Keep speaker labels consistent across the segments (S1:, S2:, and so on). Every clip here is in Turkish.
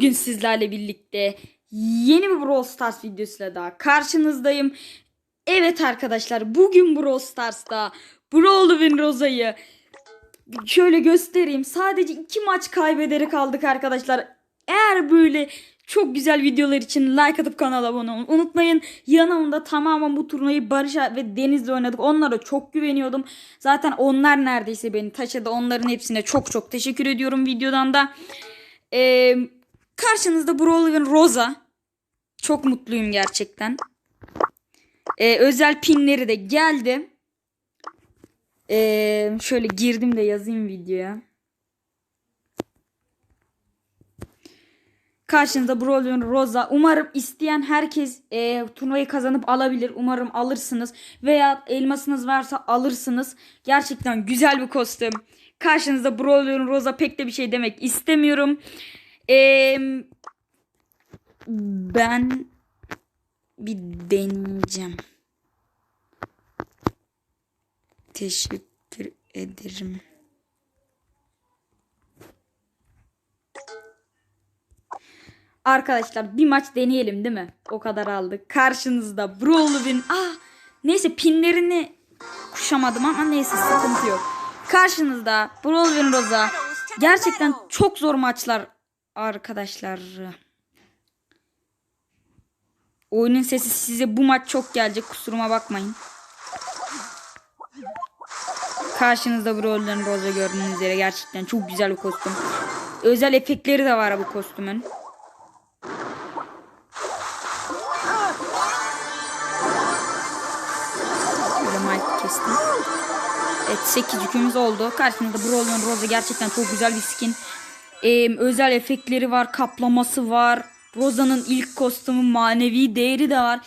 S1: Bugün sizlerle birlikte yeni bir Brawl Stars videosuyla daha karşınızdayım. Evet arkadaşlar bugün Brawl Stars'ta Brawlwin Rosa'yı şöyle göstereyim. Sadece iki maç kaybederek aldık arkadaşlar. Eğer böyle çok güzel videolar için like atıp kanala abone olmayı unutmayın. Yanımda tamamen bu turnayı Barış ve Deniz'le oynadık. Onlara çok güveniyordum. Zaten onlar neredeyse beni taşıdı. Onların hepsine çok çok teşekkür ediyorum videodan da. Ee, karşınızda Brawlwin Rosa. Çok mutluyum gerçekten. Ee, özel pinleri de geldi. Ee, şöyle girdim de yazayım videoya. Karşınızda Brawlwin Rosa. Umarım isteyen herkes e, turnuvayı kazanıp alabilir. Umarım alırsınız. Veya elmasınız varsa alırsınız. Gerçekten güzel bir kostüm. Karşınızda Brawlwin Rosa pek de bir şey demek istemiyorum. Eee ben bir deneyeceğim. Teşekkür ederim. Arkadaşlar bir maç deneyelim değil mi? O kadar aldık. Karşınızda Brawlwin. Ah neyse pinlerini kuşamadım ama neyse sıkıntı yok. Karşınızda Brawlwin Rosa. Gerçekten çok zor maçlar arkadaşlar. Oyunun sesi size bu maç çok gelecek. Kusuruma bakmayın. Karşınızda Brawl'ların Rosa gördüğünüz üzere gerçekten çok güzel bir kostüm. Özel efektleri de var bu kostümün. Kestim. Evet 8 yükümüz oldu. Karşımızda Brawl'ların Rosa gerçekten çok güzel bir skin. Ee, özel efektleri var, kaplaması var. Rosa'nın ilk kostümü manevi değeri de var.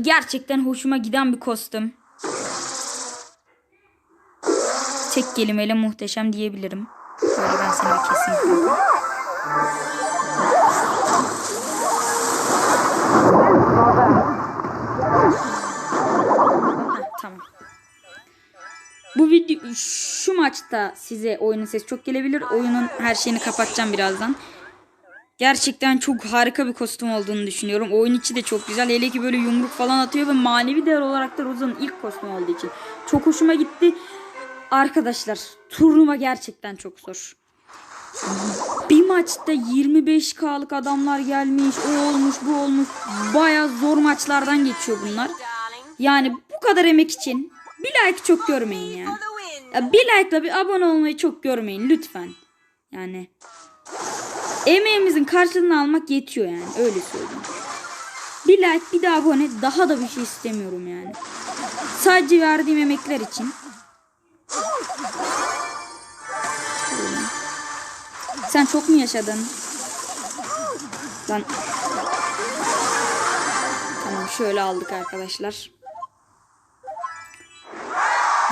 S1: Gerçekten hoşuma giden bir kostüm. Tek kelimeyle muhteşem diyebilirim. Şöyle ben seni bir Bu video şu maçta size oyunun sesi çok gelebilir. Oyunun her şeyini kapatacağım birazdan. Gerçekten çok harika bir kostüm olduğunu düşünüyorum. Oyun içi de çok güzel. Hele ki böyle yumruk falan atıyor ve manevi değer olarak da Rosa'nın ilk kostümü olduğu için. Çok hoşuma gitti. Arkadaşlar turnuva gerçekten çok zor. Bir maçta 25K'lık adamlar gelmiş. O olmuş bu olmuş. Baya zor maçlardan geçiyor bunlar. Yani bu kadar emek için bir like çok görmeyin ya. ya bir like'la bir abone olmayı çok görmeyin lütfen. Yani emeğimizin karşılığını almak yetiyor yani öyle söyleyeyim. Bir like bir de abone daha da bir şey istemiyorum yani. Sadece verdiğim emekler için. Sen çok mu yaşadın? Lan. Tamam şöyle aldık arkadaşlar.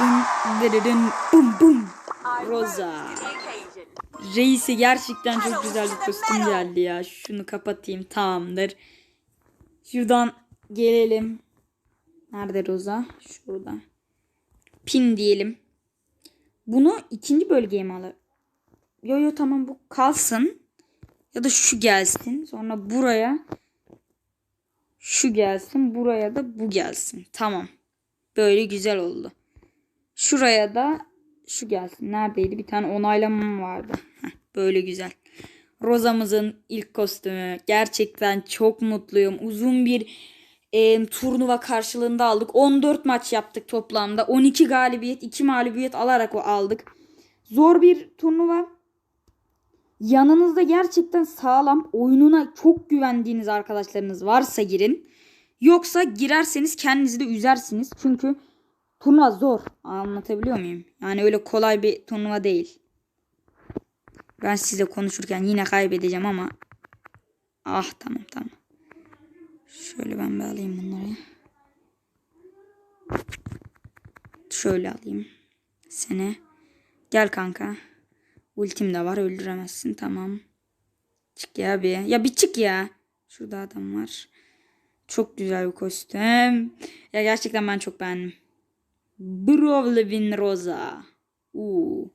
S1: Dın dırırın bum bum. Rosa. Reisi gerçekten çok güzel bir kostüm geldi ya. Şunu kapatayım tamamdır. Şuradan gelelim. Nerede Rosa? Şurada. Pin diyelim. Bunu ikinci bölgeye mi alır? Yo yo tamam bu kalsın. Ya da şu gelsin. Sonra buraya şu gelsin. Buraya da bu gelsin. Tamam. Böyle güzel oldu. Şuraya da şu gelsin. Neredeydi? Bir tane onaylamam vardı. Böyle güzel. Rozamızın ilk kostümü. Gerçekten çok mutluyum. Uzun bir e, turnuva karşılığında aldık. 14 maç yaptık toplamda. 12 galibiyet, 2 mağlubiyet alarak o aldık. Zor bir turnuva. Yanınızda gerçekten sağlam, oyununa çok güvendiğiniz arkadaşlarınız varsa girin. Yoksa girerseniz kendinizi de üzersiniz. Çünkü turnuva zor. Anlatabiliyor muyum? Yani öyle kolay bir turnuva değil. Ben size konuşurken yine kaybedeceğim ama ah tamam tamam. Şöyle ben bir alayım bunları. Şöyle alayım. Seni. Gel kanka. Ultim de var öldüremezsin tamam. Çık ya bir. Ya bir çık ya. Şurada adam var. Çok güzel bir kostüm. Ya gerçekten ben çok beğendim. Brawlwin Rosa. Uuu.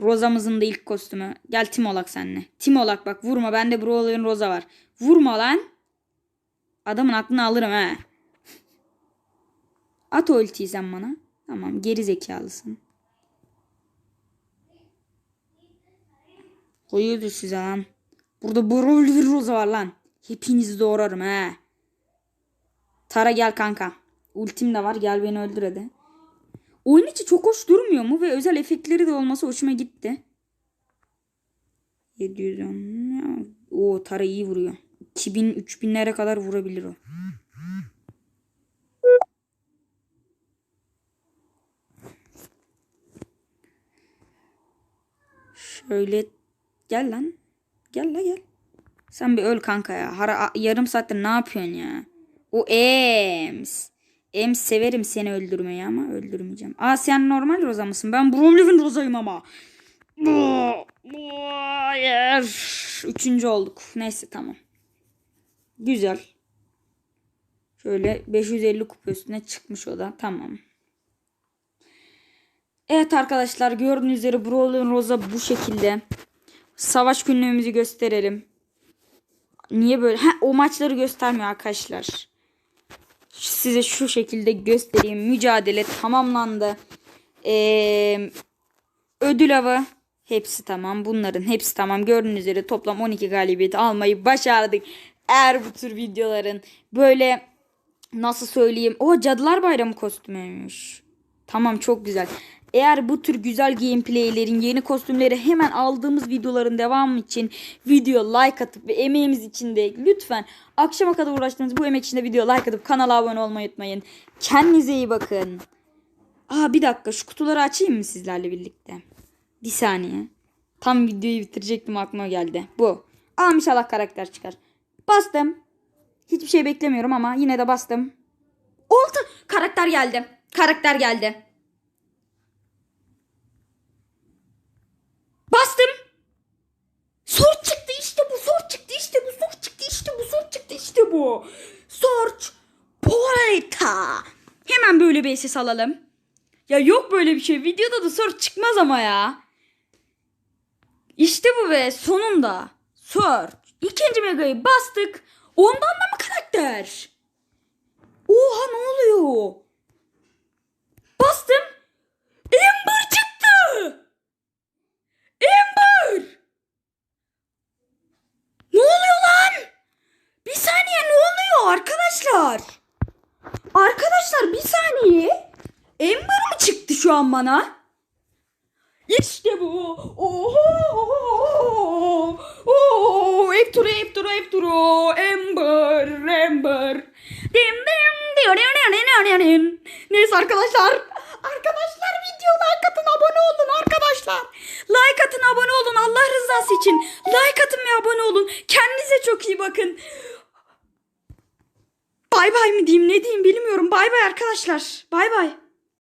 S1: Roza'mızın da ilk kostümü. Gel Timolak senle. Timolak bak vurma. Bende Brawler'ın Roza var. Vurma lan. Adamın aklını alırım he. At ultiyi sen bana. Tamam geri zekalısın. Koyuyordu size lan. Burada Brawler Roza var lan. Hepinizi doğrarım he. Tara gel kanka. Ultim de var gel beni öldür hadi. Oyun içi çok hoş durmuyor mu? Ve özel efektleri de olması hoşuma gitti. 710. O Tara iyi vuruyor. 2000 3000'lere kadar vurabilir o. Şöyle gel lan. Gel la gel. Sen bir öl kanka ya. Hara, yarım saattir ne yapıyorsun ya? O Ems. Ems severim seni öldürmeyi ama öldürmeyeceğim. Aa sen normal Roza mısın? Ben Bromley'in Roza'yım ama. Hayır. Üçüncü olduk. Neyse tamam. Güzel. Şöyle 550 kupa üstüne çıkmış o da. Tamam. Evet arkadaşlar gördüğünüz üzere Brawl'ın Rosa bu şekilde. Savaş günlüğümüzü gösterelim. Niye böyle? Ha, o maçları göstermiyor arkadaşlar. Size şu şekilde göstereyim. Mücadele tamamlandı. Ee, ödül avı hepsi tamam. Bunların hepsi tamam. Gördüğünüz üzere toplam 12 galibiyeti almayı başardık. Eğer bu tür videoların böyle nasıl söyleyeyim. O Cadılar Bayramı kostümüymüş. Tamam çok güzel. Eğer bu tür güzel gameplaylerin yeni kostümleri hemen aldığımız videoların devamı için video like atıp ve emeğimiz için de lütfen akşama kadar uğraştığınız bu emek için de video like atıp kanala abone olmayı unutmayın. Kendinize iyi bakın. Aa bir dakika şu kutuları açayım mı sizlerle birlikte? Bir saniye. Tam videoyu bitirecektim aklıma geldi. Bu. Aa inşallah karakter çıkar. Bastım. Hiçbir şey beklemiyorum ama yine de bastım. Oldu. Karakter geldi. Karakter geldi. Bastım. Sor çıktı işte bu. Sor çıktı işte bu. Sor çıktı işte bu. Sor bu. Search Polita. Hemen böyle bir ses alalım. Ya yok böyle bir şey. Videoda da sor çıkmaz ama ya. İşte bu be sonunda. Search. İkinci megayı bastık. Ondan da mı karakter? Oha ne oluyor? Bastım. Ember çıktı. Ember! Ne oluyor lan? Bir saniye ne oluyor arkadaşlar? Arkadaşlar bir saniye. Ember mı çıktı şu an bana? İşte bu. Oho! Oo! Ekturo, Ekturo, Ekturo. Ember, Ember. Dim dim diyor, diyor, diyor, diyor, diyor, diyor. Neyse arkadaşlar. Arkadaşlar video like atın abone olun arkadaşlar. Like atın abone olun Allah rızası için. Like atın ve abone olun. Kendinize çok iyi bakın. Bay bay mı diyeyim ne diyeyim bilmiyorum. Bay bay arkadaşlar. Bay bay.